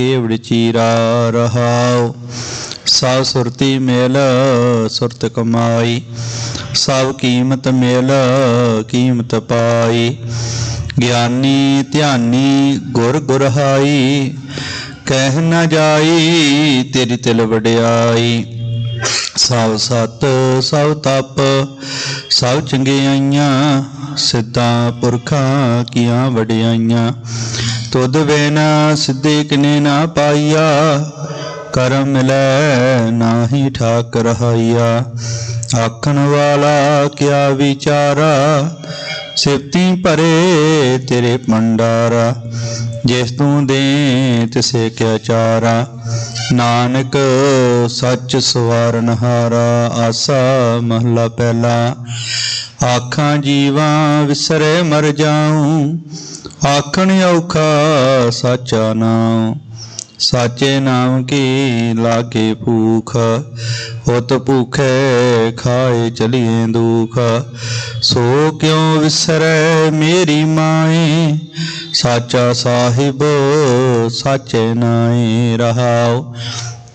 ਕੇਵੜ ਚੀਰਾ ਰਹਾਉ। ਸਭ ਸੁਰਤੀ ਮੇਲ, ਸੁਰਤ ਕਮਾਈ। ਸਭ ਕੀਮਤ ਮੇਲ, ਕੀਮਤ ਪਾਈ। ਗਿਆਨੀ ਧਿਆਨੀ ਗੁਰ ਗੁਰਹਾਈ। ਕਹਿ ਨਾ ਜਾਈ ਤੇਰੀ ਤਿਲ ਵਡਿਆਈ। ਸਭ ਸਤ, ਸਭ ਤਪ, ਸਭ ਚੰਗਿਆਈਆਂ। ਸਿੱਧਾਂ ਪੁਰਖਾਂ ਕੀਆਂ ਵਡਿਆਈਆਂ। ਤੁਧ ਬਿਨ ਸਿੱਧੇ ਕਿਨੇ ਨਾ ਪਾਈਆ, ਕਰਮ ਮਿਲੈ ਨਾਹੀ ਠਾਕ ਰਹਾਈਆ। ਆਖਣ ਵਾਲਾ ਕਿਆ ਵਿਚਾਰਾ ਸਿਫਤੀ ਭਰੇ ਤੇਰੇ ਭੰਡਾਰਾ, ਜਿਸ ਤੂੰ ਦੇ ਤਿਸੇ ਕਿਆ ਚਾਰਾ ਨਾਨਕ, ਸੱਚ ਸਵਾਰਨ ਹਾਰਾ, ਆਸਾ ਮਹਲਾ ਪਹਿਲਾ। ਆਖਾਂ ਜੀਵਾਂ ਵਿਸਰੇ ਮਰ ਜਾਉ, ਆਖਣ ਔਖਾ ਸਾਚਾ ਨਾਮ ਸਾਚੇ ਨਾਮ ਕੀ ਲਾਗੇ ਭੂਖ? ਉਤ ਭੂਖੇ ਖਾਏ ਚਲੀਏ ਦੁਖ। ਸੋ ਕਿਉ ਵਿਸਰੈ ਮੇਰੀ ਮਾਏ? ਸਾਚਾ ਸਾਹਿਬ, ਸਾਚੇ ਨਾਏ ਰਹਾਓ।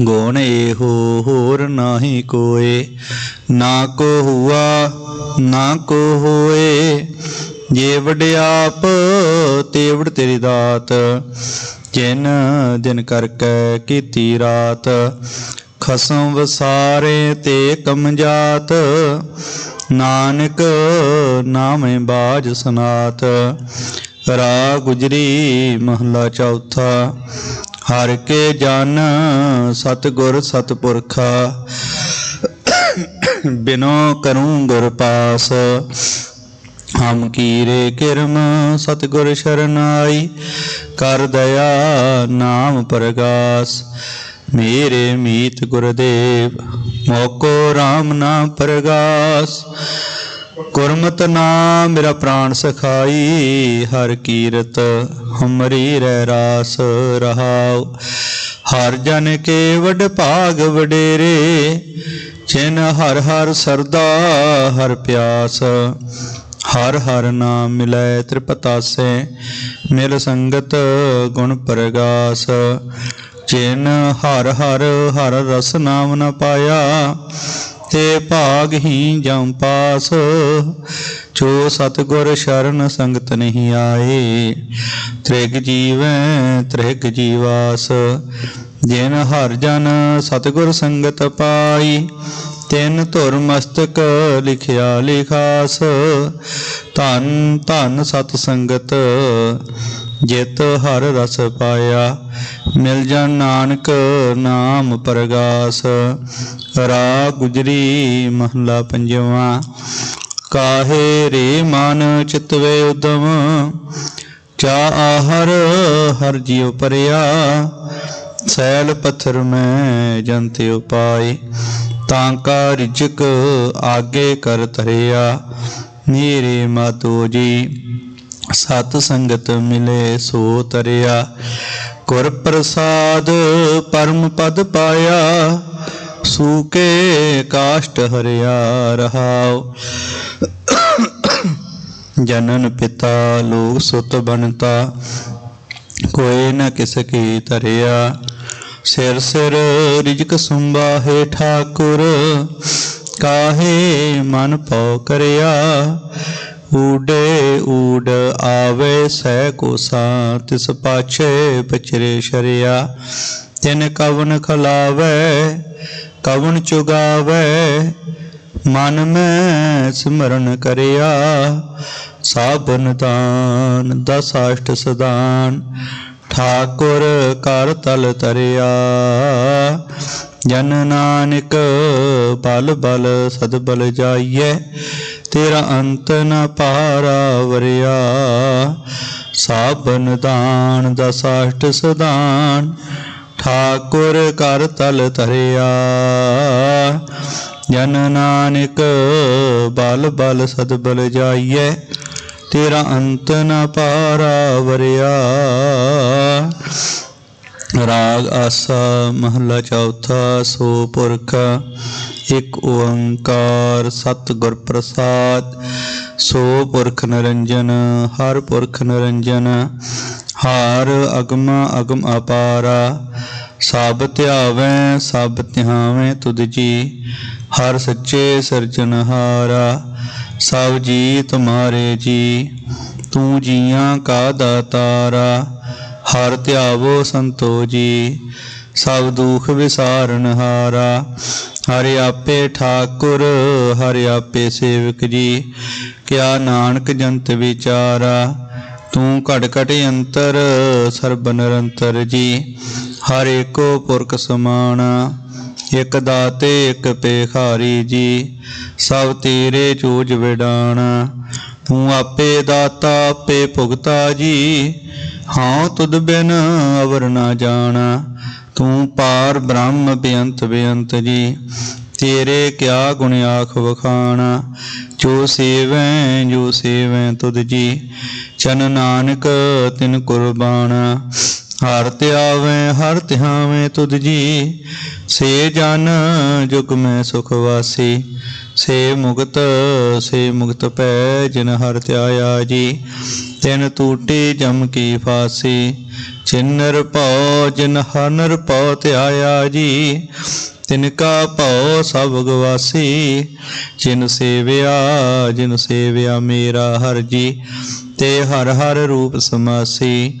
ਗੁਣ ਇਹੋ ਹੋਰ ਨਾਹੀ ਕੋਏ। ਨਾ ਕੋ ਹੁਆ, ਨਾ ਕੋ ਹੋਏ। ਜੇ ਵਡਿਆਪ ਤੇਵੜ ਤੇਰੀ ਦਾਤ। ਜਿਨ ਦਿਨ ਕਰਕੇ ਕੀਤੀ ਰਾਤ। ਖਸਮ ਵਸਾਰੇ ਤੇ ਕਮਜਾਤ ਨਾਨਕ ਨਾਮੇ ਬਾਜ ਸਨਾਤ। ਰਾ ਗੁਜਰੀ ਮਹਲਾ ਚੌਥਾ। ਹਰ ਕੇ ਜਨ ਸਤਗੁਰ ਸਤਪੁਰਖਾ ਬਿਨੋ ਕਰੂੰ ਗੁਰ ਪਾਸ। ਹਮ ਕੀਰੇ ਕਿਰਮ ਸਤਗੁਰ ਸ਼ਰਨਾਈ, ਕਰ ਦਇਆ ਨਾਮ ਪ੍ਰਗਾਸ। ਮੇਰੇ ਮੀਤ ਗੁਰਦੇਵ, ਮੋਕੋ RAM ਨਾਮ ਪ੍ਰਗਾਸ। ਗੁਰਮਤ ਨਾਮ ਮੇਰਾ ਪ੍ਰਾਣ ਸਖਾਈ, ਹਰ ਕੀਰਤ ਹਮਰੀ ਰਹਿ ਰਾਸ ਰਹਾਉ। ਹਰ ਜਨ ਕੇ ਵਡ ਭਾਗ ਵਡੇਰੇ, ਜਿਨ ਹਰ ਹਰ ਸਰਦਾ ਹਰ ਪਿਆਸ। ਹਰ ਹਰ ਨਾਮ ਮਿਲੈ ਤ੍ਰਿਪਤਾਸੇ, ਮਿਲ ਸੰਗਤ ਗੁਣ ਪ੍ਰਗਾਸ। ਜਿਨ ਹਰ ਹਰ ਹਰ ਰਸ ਨਾਮ ਨ ਪਾਇਆ ਤੇ ਭਾਗ ਹੀ ਜਮ ਪਾਸ। ਜੋ ਸਤਗੁਰ ਸ਼ਰਨ ਸੰਗਤ ਨਹੀਂ ਆਏ, ਤ੍ਰਿਗ ਜੀਵੈ ਤ੍ਰਿਗ ਜੀਵਾਸ। ਜਿਨ ਹਰ ਜਨ ਸਤਗੁਰ ਸੰਗਤ ਪਾਈ, ਤਿੰਨ ਧੁਰ ਮਸਤਕ ਲਿਖਿਆ ਲਿਖਾਸ। ਧਨ ਧਨ ਸਤ ਸੰਗਤ, ਜਿਤ ਹਰ ਰਸ ਪਾਇਆ ਮਿਲ ਜਾ ਨਾਨਕ ਨਾਮ ਪ੍ਰਗਾਸ। ਰਾ ਗੁਜਰੀ ਮਹਲਾ ਪੰਜਵਾ। ਕਾਹੇ ਰੇ ਮਨ ਚਿਤਵੇ ਉਦਮ? ਚਾ ਆਹਰ ਹਰ ਜਿਉ ਪਰਿਆ। ਸੈਲ ਪੱਥਰ ਮੈਂ ਜੰਤੇ ਉਪਾਏ। ਤਾਂ ਕਾ ਰਿਜਕ ਆਗੇ ਕਰ ਧਰਿਆ। ਮੇਰੇ ਮਾਤੋ ਜੀ, ਸਤ ਸੰਗਤ ਮਿਲੇ ਸੋ ਤਰਿਆ। ਗੁਰ ਪ੍ਰਸਾਦ ਪਰਮ ਪਦ ਪਾਇਆ, ਸੂਕੇ ਕਾਸ਼ਟ ਹਰਿਆ ਰਹਾਉ। ਜਨਨ ਪਿਤਾ ਲੋਕ ਸੁਤ ਬਨਤਾ ਕੋਏ ਨ ਕਿਸ ਕੀ ਧਰਿਆ। ਸਿਰ ਸਿਰ ਰਿਜਕ ਸੁੰਬਾਹੇ ਠਾਕੁਰ, ਕਾਹੇ ਮਨ ਪਉ ਕਰਿਆ। ਊਡੇ ਊਡ ਆਵੇ ਸਹਿ ਕੋਸਾ ਤਿਸ ਪਾਛੇ ਪਚਰੇ ਸ਼ਰਿਆ। ਤਿਨ ਕਵਨ ਖਲਾਵੇ, ਕਵਨ ਚੁਗਾਵੇ, ਮਨ ਮੈਂ ਸਿਮਰਨ ਕਰਿਆ। ਸਾਬਨ ਦਾਨ, ਦਸਾਸ਼ਟ ਸਦਾਨ, ਠਾਕੁਰ ਕਰ ਤਲ ਤਰਿਆ। ਜਨ ਨਾਨਕ ਬਲ ਬਲ ਸਦ ਬਲ ਜਾਈਐ ਤੇਰਾ ਅੰਤ ਨ ਪਾਰਾ ਵਰਿਆ। ਸਾਬਨ ਦਾਨ ਦਸਾਸ਼ਟ ਸਦਾਨ, ਠਾਕੁਰ ਕਰ ਤਲ ਤਰਿਆ ਜਨ ਨਾਨਕ ਬਲ ਬਲ ਸਦ ਬਲ ਜਾਈਐ, ਤੇਰਾ ਅੰਤ ਨ ਪਾਰਾ ਵਰਿਆ। ਰਾਗ ਆਸਾ, ਮਹਲਾ ਚੌਥਾ, ਸੋ ਪੁਰਖ, ਇੱਕ ਓੰਕਾਰ ਸਤਿਗੁਰ ਪ੍ਰਸਾਦ। ਸੋ ਪੁਰਖ ਨਿਰੰਜਨ, ਹਰ ਪੁਰਖ ਨਿਰੰਜਨ, ਹਾਰ ਅਗਮ ਅਗਮ ਅਪਾਰਾ। ਸਭ ਧਿਆਵੈ ਸਭ ਧਿਆਵੈ ਤੁਧ ਜੀ, ਹਰ ਸੱਚੇ ਸਿਰਜਨਹਾਰਾ ਸਭ ਜੀ ਤੁਮਾਰੇ ਜੀ, ਤੂੰ ਜੀਆਂ ਕਾ ਦਾਤਾਰਾ। ਹਰ ਧਿਆਵੋ ਸੰਤੋ ਜੀ, ਸਭ ਦੁਖ ਵਿਸਾਰਨ ਹਾਰਾ। ਹਰਿ ਆਪੇ ਠਾਕੁਰ, ਹਰਿ ਆਪੇ ਸੇਵਕ ਜੀ, ਕਿਆ ਨਾਨਕ ਜੰਤ ਵਿਚਾਰਾ। ਤੂੰ ਘਟ ਘਟ ਅੰਤਰ, ਸਰਬ ਨਿਰੰਤਰ ਜੀ, ਹਰ ਏਕੋ ਪੁਰਖ ਸਮਾਣਾ। ਇਕ ਦਾਤੇ, ਇਕ ਪੇਖਾਰੀ ਜੀ, ਸਭ ਤੇਰੇ ਚੂਜ ਵਿਡਾਣਾ। ਤੂੰ ਆਪੇ ਦਾਤਾ, ਆਪੇ ਭੁਗਤਾ ਜੀ ਹਾਂ ਤੁਧ ਬਿਨ ਅਵਰ ਨਾ ਜਾਣਾ, ਤੂੰ ਪਾਰ ਬ੍ਰਹਮ ਬੇਅੰਤ ਬੇਅੰਤ ਜੀ, ਤੇਰੇ ਕਿਆ ਗੁਣ ਆਖ ਵਖਾਣਾ, ਜੋ ਸੇਵੈ ਜੋ ਸੇਵੈ ਤੁਧ ਜੀ, ਚਨ ਨਾਨਕ ਤਿਨ ਕੁਰਬਾਨਾ ਹਰ ਧਿਆਵੇਂ ਹਰ ਧਿਆਵੇਂ ਤੁਧ ਜੀ, ਸੇ ਜਨ ਜੁਗ ਮੈਂ ਸੁਖ ਵਾਸੀ। ਸੇ ਮੁਕਤ ਸੇ ਮੁਕਤ ਪੈ ਜਿਨ ਹਰ ਧਿਆਇਆ ਜੀ। ਤਿਨ ਟੂਟੀ ਜਮ ਕੀ ਫਾਸੀ ਚਿਨਰ ਭਉ ਜਿਨ ਹਨਰ ਭਉ ਧਿਆਇਆ ਜੀ। ਤਿਨ ਕਾ ਭਉ ਸਭ ਗਵਾਸੀ, ਜਿਨ ਸੇਵਿਆ ਜਿਨ ਸੇਵਿਆ ਮੇਰਾ ਹਰ ਜੀ। ਤੇ ਹਰ ਹਰ ਰੂਪ ਸਮਾਸੀ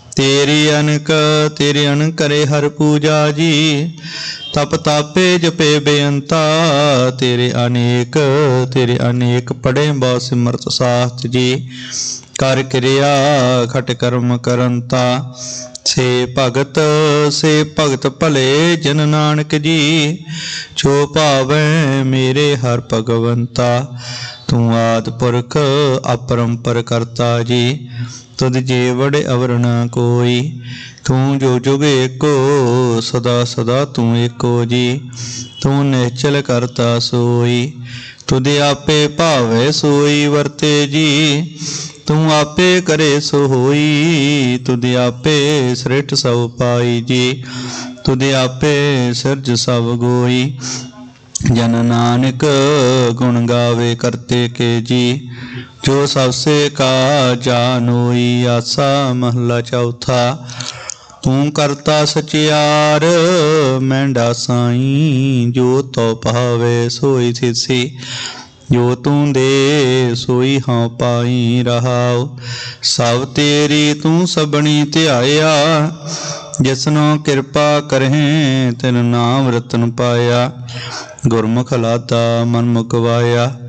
ਤੇਰੀ ਅਨਕ, ਤੇਰੇ ਅਨ ਕਰੇ ਹਰ ਪੂਜਾ ਜੀ। ਤਪ ਤਾਪੇ ਜਪੇ ਬੇਅੰਤਾ, ਤੇਰੇ ਅਨੇਕ ਤੇਰੇ ਅਨੇਕ ਪੜੇ ਬਾ ਸਿਮਰਤ ਸਾਥ ਜੀ। ਕਰ ਕਿਰਿਆ, ਖਟ ਕਰਮ ਕਰੰਤਾ। ਸੇ ਭਗਤ ਸੇ ਭਗਤ ਭਲੇ ਜਨ ਨਾਨਕ ਜੀ। ਜੋ ਭਾਵੈ ਮੇਰੇ ਹਰ ਭਗਵੰਤਾ, ਤੂੰ ਆਦ ਪੁਰਖ, ਅਪਰੰਪਰ ਕਰਤਾ ਜੀ। ਤੁਧ ਜੇ ਵੜੇ ਅਵਰ ਨਾ ਕੋਈ। ਤੂੰ ਜੋ ਜੁਗ ਏਕੋ, ਸਦਾ ਸਦਾ ਤੂੰ ਏਕੋ ਜੀ। ਤੂੰ ਨਿਹਚਲ ਕਰਤਾ ਸੋਈ। ਤੁਧ ਆਪੇ ਭਾਵੇ ਸੋਈ ਵਰਤੇ ਜੀ। ਤੂੰ ਆਪੇ ਕਰੇ ਸੋ ਹੋਈ। ਤੁਧ ਆਪੇ ਸ੍ਰਿਠ ਸਭ ਪਾਈ ਜੀ। ਤੁਧ ਆਪੇ ਸਿਰਜ ਸਭ ਗੋਈ। ਜਨ ਨਾਨਕ ਗੁਣ ਗਾਵੇ ਕਰਤੇ ਕੇ ਜੀ, ਜੋ ਸਭ ਸੇ ਕਾ ਜਾਨੋਈ ਆਸਾ ਮਹਲਾ ਚੌਥਾ, ਤੂੰ ਕਰਤਾ ਸਚਿਆਰ, ਮੈਂਡਾ ਸਾਈ, ਜੋ ਤੋ ਪਾਵੇ ਸੋਈ ਥਿਸੀ ਜੋ ਤੂੰ ਦੇ ਸੋਈ ਹਾਂ ਪਾਈ ਰਹਾਉ, ਸਭ ਤੇਰੀ ਤੂੰ ਸਬਣੀ ਧਿਆਇਆ ਜਿਸਨੋ ਕਿਰਪਾ ਕਰਹਿ, ਤਿਨ ਨਾਮ ਰਤਨ ਪਾਇਆ। ਗੁਰਮੁਖ ਲਾਤਾ ਮਨ ਮੁਕਵਾਇਆ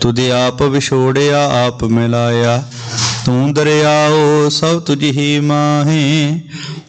ਤੁਧ ਆਪ ਵਿਛੋੜਿਆ, ਆਪ ਮਿਲਾਇਆ। ਤੂੰ ਦਰਿਆਓ, ਸਭ ਤੁਝ ਹੀ ਮਾਹੇ।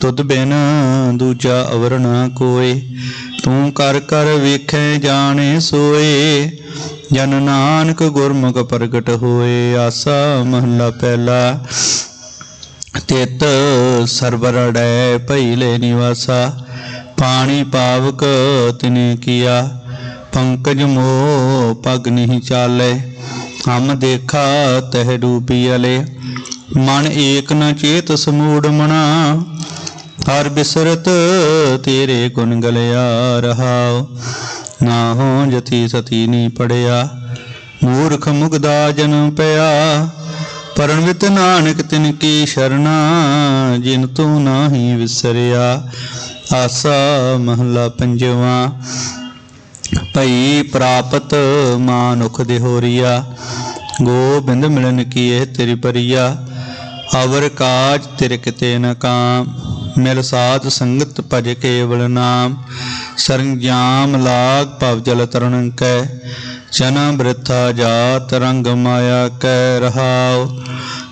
ਤੁਧ ਬਿਨ ਦੂਜਾ ਅਵਰ ਨਾ ਕੋਏ। ਤੂੰ ਕਰ ਕਰ ਵੇਖੈ ਜਾਣੇ ਸੋਏ। ਜਨ ਨਾਨਕ ਗੁਰਮੁਖ ਪ੍ਰਗਟ ਹੋਏ। ਆਸਾ ਮਹਲਾ ਪਹਿਲਾ। ਤਿਤ ਸਰਬਰੜੈ ਭਈਲੇ ਨਿਵਾਸਾ। ਪਾਣੀ ਪਾਵਕ ਤਿਨੇ ਕੀਆ। ਪੰਕਜ ਮੋ ਪਗ ਨਹੀਂ ਚਾਲੇ। ਹਮ ਦੇਖਾ ਤਹਿ ਡੂਬੀਲੇ ਮਨ ਏਕ ਨ ਚੇਤ ਸਮੂੜ ਮਣਾ ਹਰ ਬਿਸਰਤ ਤੇਰੇ ਗੁਣ ਗਲਿਆ ਰਹਾਉ ਨਾ ਹੋ ਜਤੀ ਸਤੀ ਨੀ ਪੜਿਆ। ਮੂਰਖ ਮੁਗਦਾ ਜਨਮ ਪਿਆ। ਪਰਣਵਿਤ ਨਾਨਕ ਤਿਨ ਕੀ ਸ਼ਰਣਾ ਜਿਨ ਤੂੰ ਨਾਹੀ ਵਿਸਰਿਆ। ਆਸਾ ਮਹਲਾ ਪੰਜਵਾ, ਭਈ ਪ੍ਰਾਪਤ ਮਾਨੁਖ ਦੇਹੋਰੀਆ। ਗੋਬਿੰਦ ਮਿਲਨ ਕੀ ਇਹ ਤੇਰੀ ਪਰੀਆ ਅਵਰ ਕਾਜ ਤੇਰੇ ਕਿਤੇ ਨ ਕਾਮ। ਮਿਲ ਸਾਧ ਸੰਗਤ ਭਜ ਕੇਵਲ ਨਾਮ ਸਰੰਜਾਮ ਲਾਗ ਭਵ ਜਲ ਤਰਨ ਕੈ ਜਨਮ ਬ੍ਰਿਥਾ ਜਾਤ ਰੰਗ ਮਾਇਆ ਕੈ ਰਹਾਉ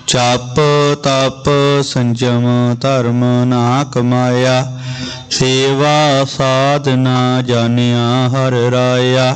ਚਾਪ ਤਪ ਸੰਜਮ ਧਰਮ ਨਾ ਕਮਾਇਆ ਸੇਵਾ ਸਾਧਨਾ ਜਾਣਿਆ ਹਰ ਰਾਇਆ।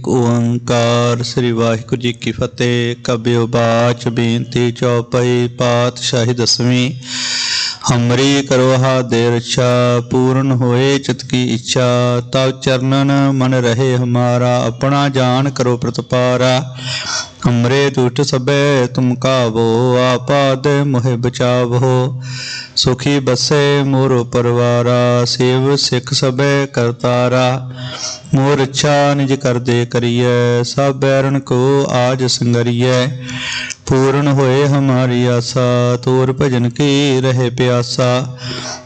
ਇੱਕ ਓੰਕਾਰ ਸ੍ਰੀ ਵਾਹਿਗੁਰੂ ਜੀ ਕੀ ਫਤਿਹ। ਕਬਿਓ ਬਾਚ ਬੇਨਤੀ ਚੌਪਈ ਪਾਤਸ਼ਾਹੀ ਦਸਵੀਂ। ਹਮਰੀ ਕਰੋ ਹਾ ਦੇ ਰਛਾ ਪੂਰਨ ਹੋਏ ਚਿਤ ਕੀ ਇੱਛਾ। ਤਵ ਚਰਨਨ ਮਨ ਰਹੇ ਹਮਾਰਾ, ਆਪਣਾ ਜਾਨ ਕਰੋ ਪ੍ਰਤਪਾਰਾ। ਕਮਰੇ ਦੁਸ਼ਟ ਸਭੇ, ਤੁਮ ਕਾਵੋ ਆਪਾਦ ਮੋਹਿ ਬਚਾਵੋ। ਸੁਖੀ ਬਸੇ ਮੋਰ ਪਰਵਾਰਾ, ਸੇਵ ਸਿੱਖ ਸਬੈ ਕਰਤਾਰਾ ਮੋਰ ਇੱਛਾ ਨਿਜ ਕਰਦੇ ਕਰੀਐ, ਸਭ ਬੈਰਨ ਕੋ ਆਜ ਸੰਗਰੀਐ। ਪੂਰਨ ਹੋਏ ਹਮਾਰੀ ਆਸਾ, ਤੋਰ ਭਜਨ ਕੀ ਰਹੇ ਪਿਆਸਾ।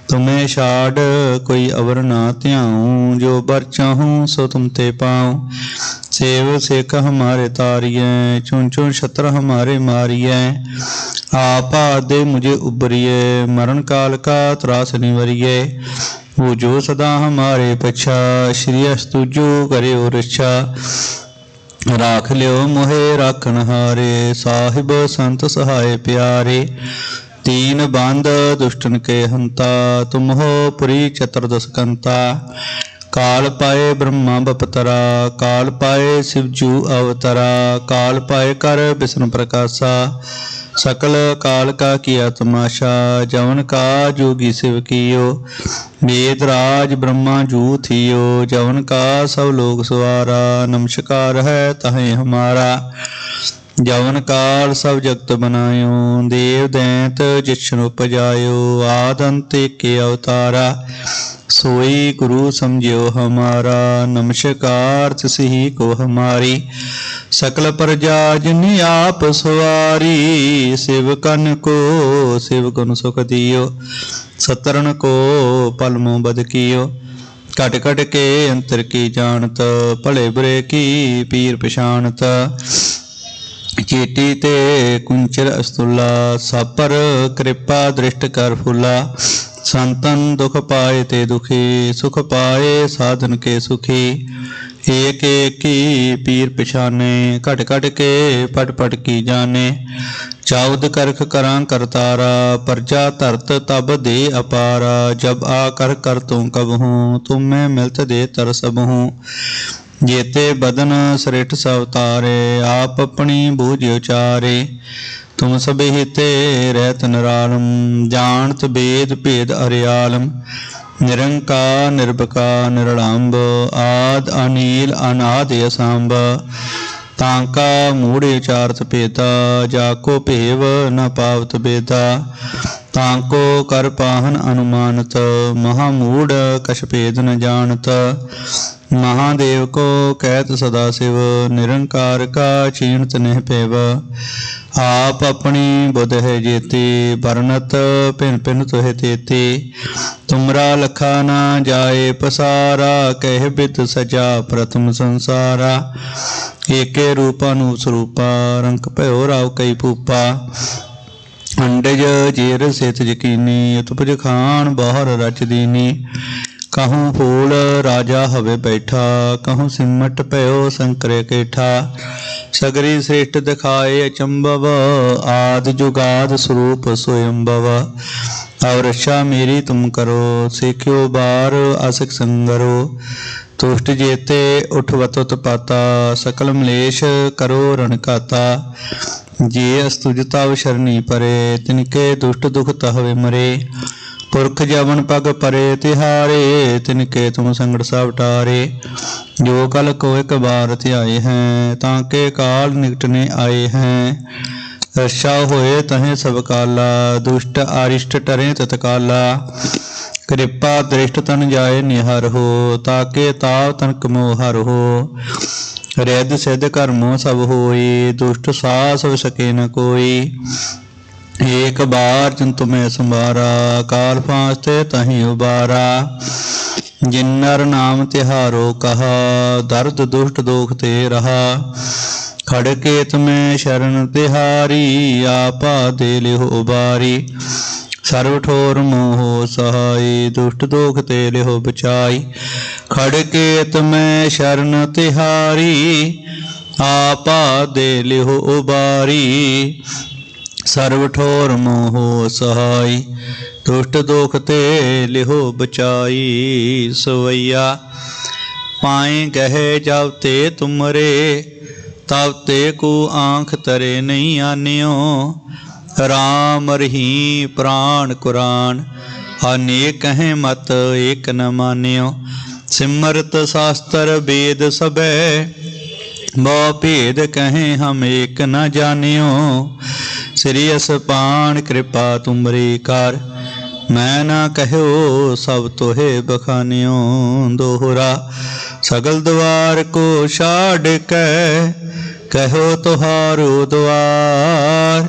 ਤੁਮੇ ਛਾੜ, ਕੋਈ ਅਵਰ ਨਾ ਧਿਆਉ, ਜੋ ਬਰ ਚਾਹੂੰ, ਸੋ ਤੁਮ ਤੇ ਪਾਉ। ਸੇਵ ਸਿੱਖ ਹਮਾਰੇ ਤਾਰੀਐ ਚੁਨ ਚੁਨ ਛਤਰ ਹਮਾਰੇ ਮਾਰੀਐ, ਆਪਾ ਦੇ ਮੁਝੇ ਉਬਰੀਏ ਮਰਨ ਕਾਲ ਕਾ ਤਰਾਸ ਨਿਵਰੀਏ ਉਹ ਜੋ ਸਦਾ ਹਮਾਰੇ ਪਛਾ, ਸ਼੍ਰੀ ਅਸਤੁਜੋ ਕਰਿਓ ਰਛਾ, ਰਾਖ ਲਿਓ ਮੋਹਿ ਰਾਖਣ ਹਾਰੇ, ਸਾਹਿਬ ਸੰਤ ਸਹਾਏ ਪਿਆਰੇ, ਤੀਨ ਬੰਦ ਦੁਸ਼ਟਨ ਕੇ ਹੰਤਾ ਤੁਮ ਹੋ ਪੁਰੀ ਚਤੁਰਦਸਕੰਤਾ ਕਾਲ ਪਾਏ ਬ੍ਰਹਮਾ ਬਪਤਰਾ, ਕਾਲ ਪਾਏ ਸਿਵਜੂ ਅਵਤਰਾ, ਕਾਲ ਪਾਏ ਕਰ ਬਿਸ਼ਨ ਪ੍ਰਕਾਸ਼ਾ, ਸਕਲ ਕਾਲ ਕਾ ਕੀਆ ਤਮਾਸ਼ਾ ਜਵਨ ਕਾ ਜੋਗੀ ਸਿਵ ਕੀਓ, ਵੇਦ ਰਾਜ ਬ੍ਰਹਮਾ ਜੂ ਥੀਓ, ਜਵਨ ਕਾ ਸਭ ਲੋਕ ਸਵਾਰਾ, ਨਮਸਕਾਰ ਹੈ ਤਹੇ ਹਮਾਰਾ। ਜਵਨ ਕਾਲ ਸਭ ਜਗਤ ਬਨਾਇਓ ਦੇਵ ਦੈਂਤ ਜਿਛਨ ਉਪਜਾਇਓ, ਆਦ ਅੰਤ ਕੇ ਅਵਤਾਰਾ। ਸੋਈ ਗੁਰੂ ਸਮਝਿਓ ਹਮਾਰਾ ਨਮਸਕਾਰ ਤਿਸਹੀ ਕੋ ਹਮਾਰੀ। ਸਕਲ ਪ੍ਰਜਾ ਜਿਨ ਆਪ ਸਵਾਰੀ ਸਿਵਕਨ ਕੋ ਸਿਵਕਨ ਸੁਖ ਦਿਓ। ਸਤਰਨ ਕੋ ਪਲਮੋ ਬਦ ਕੀਓ। ਘਟ ਘਟ ਕੇ ਅੰਤਰ ਕੀ ਜਾਣਤ, ਭਲੇ ਬੁਰੇ ਕੀ ਪੀਰ ਪਛਾਣਤ। ਚੇਟੀ ਤੇ ਕੁੰਚਰ ਅਸਤੁਲਾ, ਸਾਪਰ ਕਿਰਪਾ ਦ੍ਰਿਸ਼ਟ ਕਰ ਫੁਲਾ। ਸੰਤਨ ਦੁਖ ਪਾਏ ਤੇ ਦੁਖੀ, ਸੁਖ ਪਾਏ ਸਾਧਨ ਕੇ ਸੁਖੀ। ਏਕ ਏਕੀ ਪੀਰ ਪਛਾਨੇ, ਘਟ ਘਟ ਕੇ ਪਟ ਪਟ ਕੀ ਜਾਣੇ। ਚਾਉਦ ਕਰਖ ਕਰਾਂ ਕਰਤਾਰਾ, ਪਰਜਾ ਧਰਤ ਤਬ ਦੇ ਅਪਾਰਾ। ਜਬ ਆ ਕਰ ਕਰ ਤੂੰ ਕਬ ਹੂੰ, ਤੁਮ ਮੈਂ ਮਿਲਤ ਦੇ ਤਰ ਸਭ ਹੂੰ। ਜੇਤੇ ਬਦਨ ਸ੍ਰਿਠ ਸਭ ਤਾਰੇ, ਆਪ ਆਪਣੀ ਬੂਝ ਉਚਾਰੇ। ਤੁਮ ਸਭੇ ਹਿਤੇ ਰਹਿਤ ਨਰਾਲਮ, ਜਾਣਤ ਬੇਦ ਭੇਦ ਅਰਿਆਲਮ। ਨਿਰੰਕਾਰ ਨਿਰਭਕਾਰ ਨਿਰਲੰਭ ਆਦ ਅਨੀਲ, ਅਨਾਦ ਅਸੰਭ। ਤਾਂਕਾ ਮੂੜੇ ਚਾਰਤ ਪੇਤਾ ਜਾ ਕੋ ਭੇਵ ਨ ਪਾਵਤ ਬੇਤਾ। ਤਾਂਕੋ ਕਰ ਪਾਹਨ ਅਨੁਮਾਨਤ, ਮਹਾ ਮੂੜ ਕਛ ਭੇਦ ਨ ਜਾਣਤ। ਮਹਾਦੇਵ ਕੋ ਕਹਿਤ ਸਦਾ ਸਿਵ, ਨਿਰੰਕਾਰ ਕਾ ਚੀਣਤ ਨਹਿ ਪੇਵ ਆਪ ਆਪਣੀ ਬੁਧ ਹੈ ਜੇਤੀ ਵਰਨਤ ਭਿਨ ਭਿਨ ਤੋਹਿ ਤੇਤੀ। ਤੁਮਰਾ ਲਖਾ ਨਾ ਜਾਏ ਪਸਾਰਾ, ਕਹਿ ਬਿਤ ਸਜਾ ਪ੍ਰਥਮ ਸੰਸਾਰਾ। ਏਕੇ ਰੂਪਾ ਨੂੰ ਸਰੂਪਾ, ਰੰਗ ਭਇਓ ਰਾਵ ਕਈ ਪੂਪਾ ਅੰਡਜ ਜੇਰ ਸਿਤ ਯਕੀਨੀ, ਉਤਪਜ ਖਾਨ ਬਾਹਰ ਰਚ ਦੀਨੀ। ਕਹੂੰ ਫੂਲ ਰਾਜਾ ਹਵੇ ਬੈਠਾ, ਕਹੂੰ ਸਿਮਟ ਭਇਓ ਸੰਕਰੇ ਕੇਠਾ। ਸਗਰੀ ਸ੍ਰੇਸ਼ਟ ਦਿਖਾਏ ਅਚੰਭਵ, ਆਦ ਜੁਗਾਦ ਸਰੂਪ ਸੋਇੰਭਵ ਅਵਰਸ਼ਾ ਮੇਰੀ ਤੁਮ ਕਰੋ, ਸਿੱਖਿਓ ਬਾਰ ਅਸਕ ਸੰਗਰੋ। ਤੁਸ਼ਟ ਜੇਤੇ ਉਠਵਤ ਤਪਾਤਾ ਸਕਲ ਮਲੇਸ਼ ਕਰੋ ਰਣਕਾਤਾ ਜੇ ਅਸਤੁਜ ਤਵ ਸ਼ਰਣੀ ਪਰੇ, ਤਿਨਕੇ ਦੁਸ਼ਟ ਦੁਖ ਤਹਵੇ ਮਰੇ। ਪੁਰਖ ਜਵਨ ਪਗ ਪਰੇ, ਤਿਹਾਰੇ, ਤਿਨਕੇ ਤੁਮ ਸੰਗੜ ਸਭ ਟਾਰੇ। ਜੋ ਕਲ ਕੋ ਇੱਕ ਬਾਰ ਧਿਆਏ ਹੈ, ਤਾਂ ਕੇ ਕਾਲ ਨਿਕਟ ਨੇ ਆਏ ਹੈ। ਰਸ਼ਾ ਹੋਏ ਤਹੇ ਸਭ ਕਾਲਾ, ਦੁਸ਼ਟ ਆਰਿਸ਼ਟ ਟਰੇ ਤਤਕਾਲਾ ਕਿਰਪਾ ਦ੍ਰਿਸ਼ਟ ਤਨ ਜਾਏ ਨਿਹਰ ਹੋ ਤਾਕੇ ਤਾਵ ਤਨਕ ਮੋਹਰ ਹੋ। ਰਿੱਧ ਸਿੱਧ ਕਰਮੋ ਸਭ ਹੋਈ, ਦੁਸ਼ਟ ਸਾਸ ਸਕੇ ਨ ਕੋਈ। ਏਕ ਬਾਰ ਜਨ ਤੁਮੇ ਸੰਭਾਰਾ ਕਾਲ ਫਾਸਤੇ ਤਹੀਂ ਉਬਾਰਾ। ਜਿਨਰ ਨਾਮ ਤਿਹਾਰੋ ਕਹਾ, ਦਰਦ ਦੁਸ਼ਟ ਦੋਖ ਤੇ ਰਹਾ। ਖੜਕੇ ਤੁਮੇ ਸ਼ਰਨ ਤਿਹਾਰੀ, ਆਪਾ ਦੇ ਲਿਹੁ ਉਬਾਰੀ। ਸਰਵ ਠੋਰ ਮੋਹ ਸਹਾਈ, ਦੁਸ਼ਟ ਦੋਖ ਤੇ ਲਿਹੋ ਬਚਾਈ। ਖੜਕੇ ਤੁਮੇ ਸ਼ਰਨ ਤਿਹਾਰੀ, ਆਪਾ ਦੇ ਲਿਹੋ ਉਬਾਰੀ। ਸਰਵ ਠੋਰ ਮੋਹ ਸਹਾਈ, ਦੁਸ਼ਟ ਦੋਖ ਤੇ ਲਿਹੋ ਬਚਾਈ। ਸਵਈਆ, ਪਾਏ ਗਹਿ ਜਬ ਤੇ ਤੁਮਰੇ, ਤਬ ਤੇ ਕੋ ਆਂਖ ਤਰੇ ਨਹੀਂ ਆਨਿਓ। ਰਾਮ ਰਹੀ ਪ੍ਰਾਨ ਕੁਰਾਨ, ਅਨੇਕ ਕਹੇ ਮਤ ਏਕ ਨ ਮਾਨਿਓ। ਸਿਮਰਤ ਸ਼ਾਸਤਰ ਵੇਦ ਸਬੈ ਮੋ ਭੇਦ ਕਹੇ ਹਮ ਏਕ ਨ ਜਾਣਿਓ। ਸ੍ਰੀ ਅਸਪਾਨ ਕਿਰਪਾ ਤੁਮਰੀ ਕਰ, ਮੈਂ ਨਾ ਕਹਿਓ ਸਭ ਤੋਹੇ ਬਖਾਨਿਓ। ਦੋਹਰਾ, ਸਗਲ ਦਵਾਰ ਕੋ ਛਾੜ ਕੇ ਕਹੋ ਤੁਹਾਰੂ ਦਵਾਰ।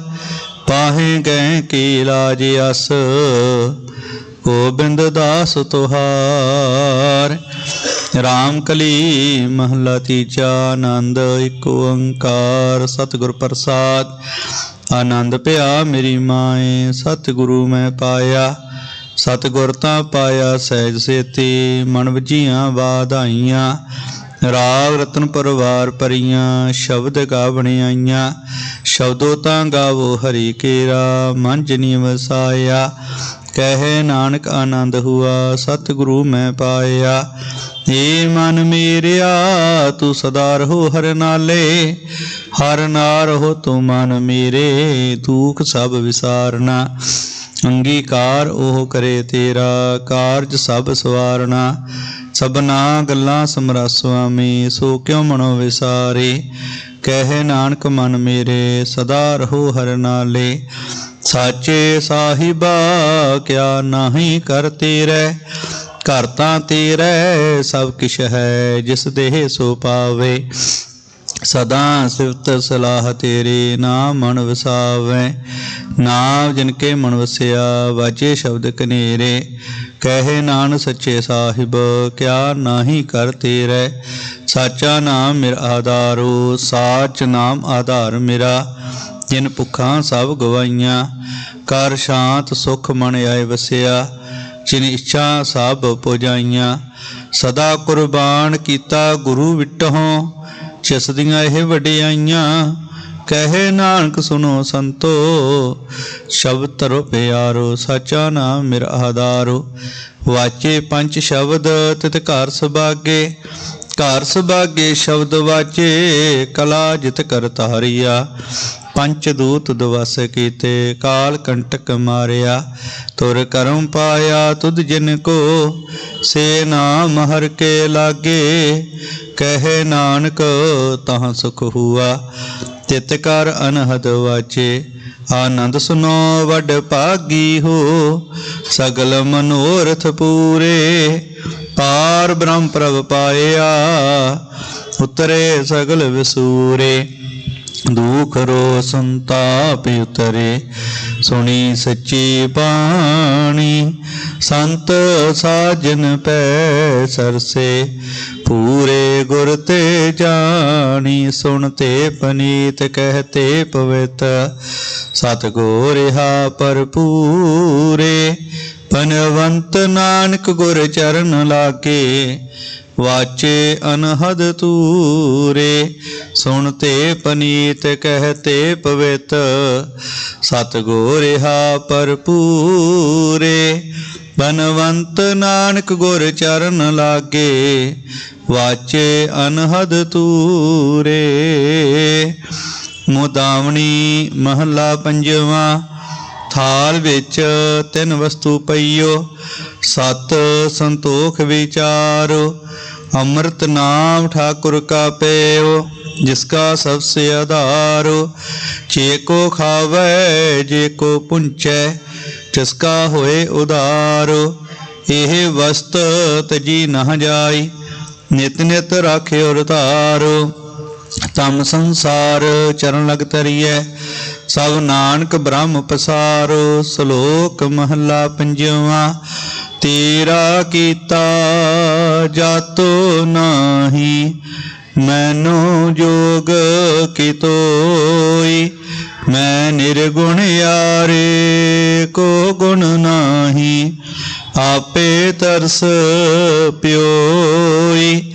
ਪਾਹੇ ਗਏ ਕੀ ਲਾਜ ਅਸ, ਗੋਬਿੰਦ ਦਾਸ ਤੁਹਾਰ। ਰਾਮ ਕਲੀ ਮਹਲਾ ਤੀਜਾ, ਆਨੰਦ ਇੱਕ ਓੰਕਾਰ। ਸਤਿਗੁਰ ਪ੍ਰਸਾਦ, ਆਨੰਦ ਭਿਆ ਮੇਰੀ ਮਾਏ, ਸਤਿਗੁਰੂ ਮੈਂ ਪਾਇਆ। ਸਤਿਗੁਰ ਤਾਂ ਪਾਇਆ ਸਹਿਜ ਸੇਤੀ, ਮਨ ਵਜੀਆਂ ਵਾਧਾਈਆਂ। ਰਾਗ ਰਤਨ ਪਰਵਾਰ ਪਰੀਆਂ, ਸ਼ਬਦ ਗਾਵਣੇ ਆਈਆਂ ਸ਼ਬਦੋ ਤਾਂ ਗਾਵੋ ਹਰੀ ਕੇਰਾ ਮਨ ਜਨੀ ਵਸਾਇਆ ਕਹੇ ਨਾਨਕ ਆਨੰਦ ਹੁਆ, ਸਤਿਗੁਰੂ ਮੈਂ ਪਾਇਆ। ਏ ਮਨ ਮੇਰਿਆ, ਤੂੰ ਸਦਾ ਰਹੋ ਹਰ ਨਾਲੇ, ਹਰ ਨਾਰ ਹੋ ਤੂੰ ਮਨ ਮੇਰੇ ਤੂਖ ਸਭ ਵਿਸਾਰਨਾ। ਅੰਗੀਕਾਰ ਉਹ ਕਰੇ ਤੇਰਾ, ਕਾਰਜ ਸਭ ਸਵਾਰਨਾ। ਸਭਨਾ ਗੱਲਾਂ ਸਮਰਾ ਸੁਆਮੀ, ਸੋ ਕਿਉ ਮਨੋ ਵਿਸਾਰੇ? ਕਹੇ ਨਾਨਕ ਮਨ ਮੇਰੇ, ਸਦਾ ਰਹੋ ਹਰ ਨਾਲੇ। ਸਾਚੇ ਸਾਹਿਬਾ, ਕਿਆ ਨਾਹੀ ਕਰ ਤੇਰੇ? ਘਰ ਤੇਰੇ, ਸਭ ਕਿਛ ਹੈ, ਜਿਸ ਦੇਹ ਸੋ ਪਾਵੇ। ਸਦਾ ਸਿਫਤ ਸਲਾਹ ਤੇਰੇ ਨਾਮ ਮਨ ਵਸਾਵੇ। ਨਾਮ ਜਿਨ ਕੇ ਮਨ ਵਸਿਆ, ਵਾਜੇ ਸ਼ਬਦ ਕਨੇਰੇ। ਕਹੇ ਨਾਨ ਸੱਚੇ ਸਾਹਿਬ ਕਿਆ ਨਾਹੀ ਕਰ ਤੇਰੇ। ਸਾਚਾ ਨਾਮ ਮੇਰਾ ਆਧਾਰੋ ਸਾਚ ਨਾਮ ਆਧਾਰ ਮੇਰਾ। ਜਿਨ ਭੁੱਖਾਂ ਸਭ ਗਵਾਈਆਂ, ਕਰ ਸ਼ਾਂਤ ਸੁਖ ਮਨ ਆਏ ਵਸਿਆ। ਜਿਨ ਇੱਛਾ ਸਭ ਪੁਜਾਈਆਂ, ਸਦਾ ਕੁਰਬਾਨ ਕੀਤਾ ਗੁਰੂ ਵਿਟਹੋਂ। ਜਿਸ ਦੀਆਂ ਇਹ ਵਡਿਆਈਆਂ ਕਹੇ ਨਾਨਕ ਸੁਨੋ ਸੰਤੋ, ਸ਼ਬਦ ਤਰੋ ਪਿਆਰੋ, ਸਾਚਾ ਨਾਮ ਮੇਰਾ ਆਧਾਰੋ। ਵਾਚੇ ਪੰਜ ਸ਼ਬਦ, ਤਿਤ ਘਰ ਸੁਭਾਗੇ। ਘਰ ਸੁਭਾਗੇ ਸ਼ਬਦ ਵਾਚੇ, ਕਲਾ ਜਿਤ ਕਰ ਤਾਰੀਆ ਪੰਚ ਦੂਤ ਦਵਸ ਕੀਤੇ, ਕਾਲ ਕੰਟਕ ਮਾਰਿਆ। ਤੁਰ ਕਰਮ ਪਾਇਆ ਤੁਧ ਜਿਨ ਕੋ, ਸੇ ਨਾਮ ਹਰ ਕੇ ਲਾਗੇ। ਕਹੇ ਨਾਨਕ, ਤਹਾਂ ਸੁਖ ਹੁਆ। ਤਿਤ ਕਰ ਅਨਹਦ ਵਾਚੇ, ਆਨੰਦ ਸੁਨੋ ਵੱਡ ਭਾਗੀ ਹੋ, ਸਗਲ ਮਨੋਰਥ ਪੂਰੇ, ਪਾਰ ਬ੍ਰਹਮ ਪ੍ਰਭ ਪਾਇਆ, ਉਤਰੇ ਸਗਲ ਵਿਸੂਰੇ। ਦੁਖ ਰੋ ਸੰਤਾਪ ਉਤਰੇ, ਸੁਣੀ ਸੱਚੀ ਬਾਣੀ, ਸੰਤ ਸਾਜਨ ਪੈ ਸਰਸੇ, ਪੂਰੇ ਗੁਰ ਤੇ ਜਾਣੀ ਸੁਣਤੇ ਪਨੀਤ ਕਹਤੇ ਪਵਿੱਤ, ਸਤਗੁਰ ਰਹਾ ਭਰਪੂਰੇ, ਪਨਵੰਤ ਨਾਨਕ ਗੁਰ ਚਰਨ ਲਾਗੇ ਵਾਚੇ ਅਨਹਦ ਤੂਰੇ ਸੁਣਤੇ ਪਨੀਤ ਕਹਤੇ ਪਵਿੱਤ, ਸਤਗੁਰ ਰਹਾ ਭਰਪੂਰੇ। ਬਨਵੰਤ ਨਾਨਕ ਗੁਰ ਚਰਨ ਲਾਗੇ, ਵਾਚੇ ਅਨਹਦ ਤੂਰੇ। ਮੁਦਾਵਣੀ ਮਹੱਲਾ ਪੰਜਵਾਂ ਥਾਲ ਵਿੱਚ ਤਿੰਨ ਵਸਤੂ ਪਈਓ, ਸਤ ਸੰਤੋਖ ਵਿਚਾਰੋ, ਅੰਮ੍ਰਿਤ ਨਾਮ ਠਾਕੁਰ ਕਾ ਪੇਓ, ਜਿਸ ਕਾ ਸਭ ਸੇ ਆਧਾਰੋ, ਜੇ ਕੋ ਖਾਵੇ, ਜੇ ਕੋ ਪੁੰਚੈ, ਤਿਸ ਕਾ ਹੋਏ ਉਧਾਰੋ ਇਹ ਵਸਤ ਤਜੀ ਨਾ ਜਾਈ, ਨਿਤ ਨਿਤ ਰਾਖਿਓ ਰਤਾਰੋ। ਤਮ ਸੰਸਾਰ ਚਰਨ ਲਗ ਤਰੀਐ ਸਭ ਨਾਨਕ ਬ੍ਰਹਮ ਪਸਾਰੋ, ਸ਼ਲੋਕ ਮਹੱਲਾ ਪੰਜਵਾਂ, ਤੇਰਾ ਕੀਤਾ ਜਾਤੋ ਨਾਹੀ, ਮੈਨੋ ਜੋਗ ਕਿਤੋਈ ਮੈਂ ਨਿਰਗੁਣ ਯਾਰੇ ਕੋ ਗੁਣ ਨਾਹੀ, ਆਪੇ ਤਰਸ ਪਿਓਈ